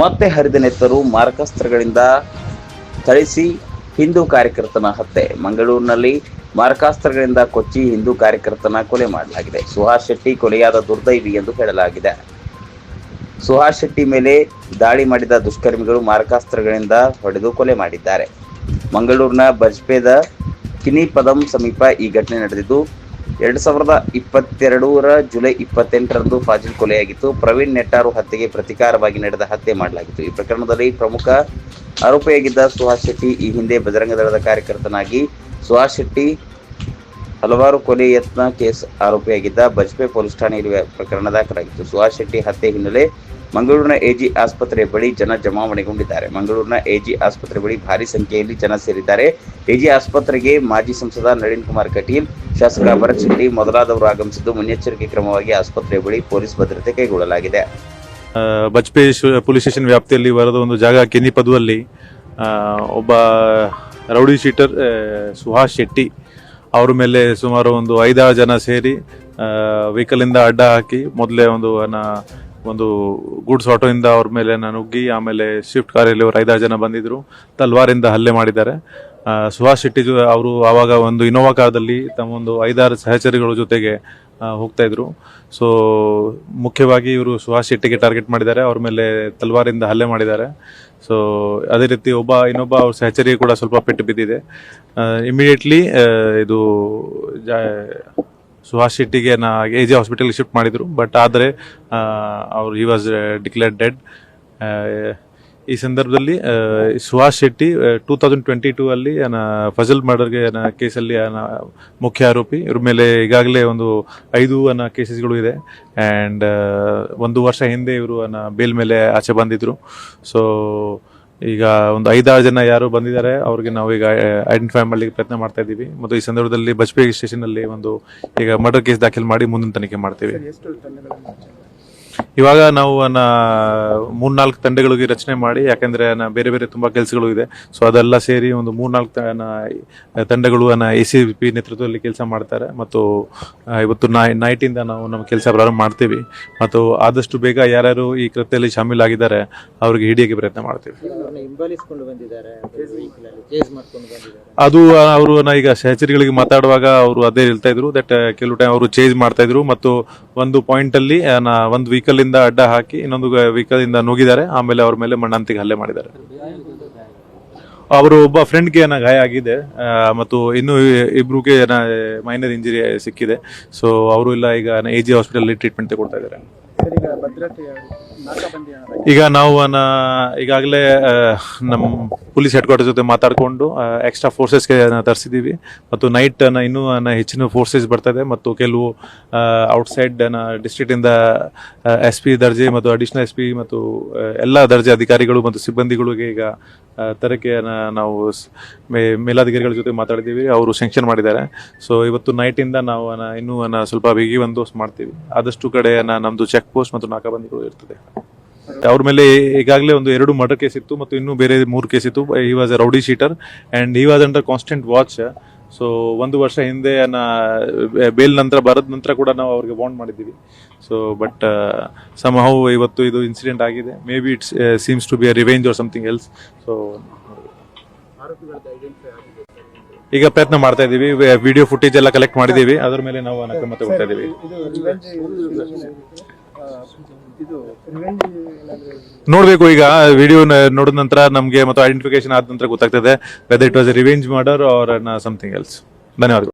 ಮತ್ತೆ ಹರಿದನೆತ್ತರು ಮಾರಕಾಸ್ತ್ರಗಳಿಂದ ಥಳಿಸಿ ಹಿಂದೂ ಕಾರ್ಯಕರ್ತನ ಹತ್ಯೆ. ಮಂಗಳೂರಿನಲ್ಲಿ ಮಾರಕಾಸ್ತ್ರಗಳಿಂದ ಕೊಚ್ಚಿ ಹಿಂದೂ ಕಾರ್ಯಕರ್ತನ ಕೊಲೆ ಮಾಡಲಾಗಿದೆ. ಸುಹಾಸ್ ಶೆಟ್ಟಿ ಕೊಲೆಯಾದ ದುರ್ದೈವಿ ಎಂದು ಹೇಳಲಾಗಿದೆ. ಸುಹಾಸ್ ಶೆಟ್ಟಿ ಮೇಲೆ ದಾಳಿ ಮಾಡಿದ ದುಷ್ಕರ್ಮಿಗಳು ಮಾರಕಾಸ್ತ್ರಗಳಿಂದ ಹೊಡೆದು ಕೊಲೆ ಮಾಡಿದ್ದಾರೆ. ಮಂಗಳೂರಿನ ಬಜ್ಪೇದ ಕಿನಿಪದಂ ಸಮೀಪ ಈ ಘಟನೆ ನಡೆದಿದ್ದು ಎರಡ್ ಸಾವಿರದ ಇಪ್ಪತ್ತೆರಡರ ಜುಲೈ ಇಪ್ಪತ್ತೆಂಟರಂದು ಫಾಜಿಲ್ ಕೊಲೆಯಾಗಿತ್ತು. ಪ್ರವೀಣ್ ನೆಟ್ಟಾರು ಹತ್ಯೆಗೆ ಪ್ರತಿಕಾರವಾಗಿ ನಡೆದ ಹತ್ಯೆ ಮಾಡಲಾಗಿತ್ತು. ಈ ಪ್ರಕರಣದಲ್ಲಿ ಪ್ರಮುಖ ಆರೋಪಿಯಾಗಿದ್ದ ಸುಹಾಸ್ ಶೆಟ್ಟಿ ಈ ಹಿಂದೆ ಬಜರಂಗ ದಳದ ಕಾರ್ಯಕರ್ತನಾಗಿ ಸುಹಾಸ್ ಶೆಟ್ಟಿ ಹಲವಾರು ಕೊಲೆ ಯತ್ನ ಕೇಸ್ ಆರೋಪಿಯಾಗಿದ್ದ ಬಜ್ಪೆ ಪೊಲೀಸ್ ಠಾಣೆಯಲ್ಲಿ ಪ್ರಕರಣ ದಾಖಲಾಗಿತ್ತು. ಸುಹಾಸ್ ಶೆಟ್ಟಿ ಹತ್ಯೆ ಹಿನ್ನೆಲೆ ಮಂಗಳೂರಿನ ಎಜಿ ಆಸ್ಪತ್ರೆ ಬಳಿ ಜನ ಜಮಾವಣೆಗೊಂಡಿದ್ದಾರೆ. ಮಂಗಳೂರಿನ ಎಜಿ ಆಸ್ಪತ್ರೆ ಬಳಿ ಭಾರಿ ಸಂಖ್ಯೆಯಲ್ಲಿ ಜನ ಸೇರಿದ್ದಾರೆ. ಎಜಿ ಆಸ್ಪತ್ರೆಗೆ ಮಾಜಿ ಸಂಸದ ನಳಿನ್ ಕುಮಾರ್ ಕಟೀಲ್ ಶಾಸಕ ಭರತ್ ಶೆಟ್ಟಿ ಮೊದಲಾದವರು ಆಗಮಿಸಿದ್ದು ಮುನ್ನೆಚ್ಚರಿಕೆ ಕ್ರಮವಾಗಿ ಆಸ್ಪತ್ರೆ ಬಳಿ ಪೊಲೀಸ್ ಭದ್ರತೆ ಕೈಗೊಳ್ಳಲಾಗಿದೆ. ಆ, ಬಜ್ಪೆ ಪೊಲೀಸ್ ಸ್ಟೇಷನ್ ವ್ಯಾಪ್ತಿಯಲ್ಲಿ ಬರದ ಒಂದು ಜಾಗ ಕೆನ್ನಿಪದುವಲ್ಲಿ ಆ, ಒಬ್ಬ ರೌಡಿ ಶೀಟರ್ ಸುಹಾಸ್ ಶೆಟ್ಟಿ ಅವ್ರ ಮೇಲೆ ಸುಮಾರು ಒಂದು ಐದಾರು ಜನ ಸೇರಿ ವೆಹಿಕಲಿಂದ ಅಡ್ಡ ಹಾಕಿ ಮೊದಲೇ ಒಂದು ಒಂದು ಗೂಡ್ಸ್ ಆಟೋಯಿಂದ ಅವ್ರ ಮೇಲೆ ನಾನು ನುಗ್ಗಿ, ಆಮೇಲೆ ಶಿಫ್ಟ್ ಕಾರಲ್ಲಿ ಅವರು ಐದಾರು ಜನ ಬಂದಿದ್ರು. ತಲ್ವಾರಿಂದ ಹಲ್ಲೆ ಮಾಡಿದ್ದಾರೆ. ಸುಹಾಸ್ ಶೆಟ್ಟಿ ಅವರು ಆವಾಗ ಒಂದು ಇನೋವಾ ಕಾರದಲ್ಲಿ ತಮ್ಮ ಒಂದು ಐದಾರು ಸಹಚರಿಗಳ ಜೊತೆಗೆ ಹೋಗ್ತಾ ಇದ್ರು. ಸೊ ಮುಖ್ಯವಾಗಿ ಇವರು ಸುಹಾಸ್ ಶೆಟ್ಟಿಗೆ ಟಾರ್ಗೆಟ್ ಮಾಡಿದ್ದಾರೆ. ಅವ್ರ ಮೇಲೆ ತಲ್ವಾರಿಂದ ಹಲ್ಲೆ ಮಾಡಿದ್ದಾರೆ. ಸೊ ಅದೇ ರೀತಿ ಒಬ್ಬ, ಇನ್ನೊಬ್ಬ ಅವ್ರ ಸಹಚರಿ ಕೂಡ ಸ್ವಲ್ಪ ಪೆಟ್ಟು ಬಿದ್ದಿದೆ. ಇಮಿಡಿಯೇಟ್ಲಿ ಇದು ಸುಹಾಸ್ ಶೆಟ್ಟಿಗೆ ನಾ ಎ ಜೆ ಹಾಸ್ಪಿಟಲ್ಗೆ ಶಿಫ್ಟ್ ಮಾಡಿದ್ರು. ಬಟ್ ಆದರೆ ಅವರು ಈ ವಾಸ್ ಡಿಕ್ಲೇರ್ಡ್ ಡೆಡ್ ಈ ಸಂದರ್ಭದಲ್ಲಿ Suhas Shetty two thousand twenty two ಅಲ್ಲಿ ಫಜಲ್ ಮರ್ಡರ್ಗೆ ಕೇಸಲ್ಲಿ ಮುಖ್ಯ ಆರೋಪಿ. ಇವ್ರ ಮೇಲೆ ಈಗಾಗಲೇ ಒಂದು ಐದು ಅನ್ನ ಕೇಸಸ್ಗಳು ಇದೆ. ಆ್ಯಂಡ್ ಒಂದು ವರ್ಷ ಹಿಂದೆ ಇವರು ಅನ್ನ ಬೇಲ್ ಮೇಲೆ ಆಚೆ ಬಂದಿದ್ರು. ಸೊ ಈಗ ಒಂದು ಐದಾರು ಜನ ಯಾರು ಬಂದಿದ್ದಾರೆ, ಅವ್ರಿಗೆ ನಾವು ಈಗ ಐಡೆಂಟಿಫೈ ಮಾಡಲಿಕ್ಕೆ ಪ್ರಯತ್ನ ಮಾಡ್ತಾ ಇದ್ದೀವಿ. ಮತ್ತು ಈ ಸಂದರ್ಭದಲ್ಲಿ ಬಜ್ಪೆ ಸ್ಟೇಷನಲ್ಲಿ ಒಂದು ಈಗ ಮರ್ಡರ್ ಕೇಸ್ ದಾಖಲು ಮಾಡಿ ಮುಂದಿನ ತನಿಖೆ ಮಾಡ್ತೀವಿ. ಇವಾಗ ನಾವು ಅನ್ನ ಮೂರ್ನಾಲ್ಕು ತಂಡಗಳಿಗೆ ರಚನೆ ಮಾಡಿ ಯಾಕಂದ್ರೆ ಬೇರೆ ಬೇರೆ ತುಂಬಾ ಕೆಲಸಗಳು ಇದೆ. ಸೊ ಅದೆಲ್ಲ ಸೇರಿ ಒಂದು ಮೂರ್ನಾಲ್ಕು ತಂಡಗಳು ಎ ಸಿ ಪಿ ನೇತೃತ್ವದಲ್ಲಿ ಕೆಲಸ ಮಾಡ್ತಾರೆ. ಮತ್ತು ಇವತ್ತು ನೈಟ್ ಇಂದ ನಾವು ನಮ್ಮ ಕೆಲಸ ಪ್ರಾರಂಭ ಮಾಡ್ತೀವಿ. ಮತ್ತು ಆದಷ್ಟು ಬೇಗ ಯಾರ್ಯಾರು ಈ ಕೃತ್ಯದಲ್ಲಿ ಶಾಮೀಲಾಗಿದ್ದಾರೆ ಅವ್ರಿಗೆ ಹಿಡಿಯೋಕೆ ಪ್ರಯತ್ನ ಮಾಡ್ತೀವಿ. ಅದು ಅವರು ಈಗ ಸಹಚರಿಗಳಿಗೆ ಮಾತಾಡುವಾಗ ಅವರು ಅದೇ ಹೇಳ್ತಾ ಇದ್ರು. ದಟ್ ಕೆಲವು ಟೈಮ್ ಅವರು ಚೇಂಜ್ ಮಾಡ್ತಾ ಇದ್ರು. ಮತ್ತು ಒಂದು ಪಾಯಿಂಟ್ ಅಲ್ಲಿ ನಾ ಒಂದು ವೆಹಿಕಲ್ ಇಂದ ಅಡ್ಡ ಹಾಕಿ ಇನ್ನೊಂದು ವೆಹಿಕಲ್ ಇಂದ ನುಗ್ಗಿದ್ದಾರೆ. ಆಮೇಲೆ ಅವ್ರ ಮೇಲೆ ಮಣ್ಣಂತಿಗೆ ಹಲ್ಲೆ ಮಾಡಿದ್ದಾರೆ. ಅವರು ಒಬ್ಬ ಫ್ರೆಂಡ್ಗೆ ಏನ ಗಾಯ ಆಗಿದೆ. ಮತ್ತು ಇನ್ನು ಇಬ್ರಿಗೆ ಮೈನರ್ ಇಂಜುರಿ ಸಿಕ್ಕಿದೆ. ಸೊ ಅವರು ಇಲ್ಲ, ಈಗ ಎ ಜಿ ಹಾಸ್ಪಿಟಲ್ ಟ್ರೀಟ್ಮೆಂಟ್ ತಗೊಳ್ತಾ ಇದ್ದಾರೆ. ಈಗ ನಾವು ಈಗಾಗಲೇ ನಮ್ಮ ಪೊಲೀಸ್ ಹೆಡ್ ಕ್ವಾರ್ಟರ್ ಜೊತೆ ಮಾತಾಡಿಕೊಂಡು ಎಕ್ಸ್ಟ್ರಾ ಫೋರ್ಸಸ್ಗೆ ತರಿಸಿದ್ದೀವಿ ಮತ್ತು ನೈಟ್ ಇನ್ನೂ ಹೆಚ್ಚಿನ ಫೋರ್ಸಸ್ ಬರ್ತದೆ. ಮತ್ತು ಕೆಲವು ಔಟ್ಸೈಡ್ ಡಿಸ್ಟ್ರಿಕ್ಟಿಂದ ಎಸ್ ಪಿ ದರ್ಜೆ ಮತ್ತು ಅಡಿಷನಲ್ ಎಸ್ ಪಿ ಮತ್ತು ಎಲ್ಲ ದರ್ಜೆ ಅಧಿಕಾರಿಗಳು ಮತ್ತು ಸಿಬ್ಬಂದಿಗಳಿಗೆ ಈಗ ತರಕೆಯನ್ನು ನಾವು ಮೇಲಾಧಿಕಾರಿಗಳ ಜೊತೆ ಮಾತಾಡಿದ್ದೀವಿ ಅವರು ಸ್ಯಾಂಕ್ಷನ್ ಮಾಡಿದ್ದಾರೆ. ಸೊ ಇವತ್ತು ನೈಟಿಂದ ನಾವು ಇನ್ನೂ ಸ್ವಲ್ಪ ಬಿಗಿ ಬಂದೋಬಸ್ತ್ ಮಾಡ್ತೀವಿ. ಆದಷ್ಟು ಕಡೆ ನಮ್ಮದು ಚೆಕ್ ಪೋಸ್ಟ್ ಮತ್ತು ನಾಕಾಬಂದಿಗಳು ಇರ್ತದೆ. ಅವ್ರ ಮೇಲೆ ಈಗಾಗಲೇ ಒಂದು ಎರಡು ಮರ್ಡರ್ ಕೇಸ್ ಇತ್ತು ಮತ್ತು ಇನ್ನೂ ಬೇರೆ ಮೂರು ಕೇಸ್ ಇತ್ತು. He was a rowdy sheeter and he was under constant watch so ಒಂದು ವರ್ಷ ಹಿಂದೆ ಬೇಲ್ ನಂತರ, ಬರದ ನಂತರ ಕೂಡ ನಾವು ಅವ್ರಿಗೆ ಬಾಂಡ್ ಮಾಡಿದ್ದೀವಿ. ಸೊ ಬಟ್ ಸಮ್ ಹೌ ಇವತ್ತು ಇದು ಇನ್ಸಿಡೆಂಟ್ ಆಗಿದೆ. Maybe it seems to be a revenge or something else so ಈಗ ಪ್ರಯತ್ನ ಮಾಡ್ತಾ ಇದ್ದೀವಿ. ವಿಡಿಯೋ ಫುಟೇಜ್ ಎಲ್ಲ ಕಲೆಕ್ಟ್ ಮಾಡಿದ್ದೀವಿ. ಅದ್ರ ಮೇಲೆ ನಾವು ಕ್ರಮ ತಗೊಳ್ತಾ ಇದ್ದೀವಿ. ನೋಡ್ಬೇಕು ಈಗ ವಿಡಿಯೋ ನೋಡಿದ ನಂತರ ನಮಗೆ ಮತ್ತು ಐಡೆಂಟಿಫಿಕೇಶನ್ ಆದ ನಂತರ ಗೊತ್ತಾಗ್ತದೆ whether it was revenge murder or something else ಧನ್ಯವಾದಗಳು.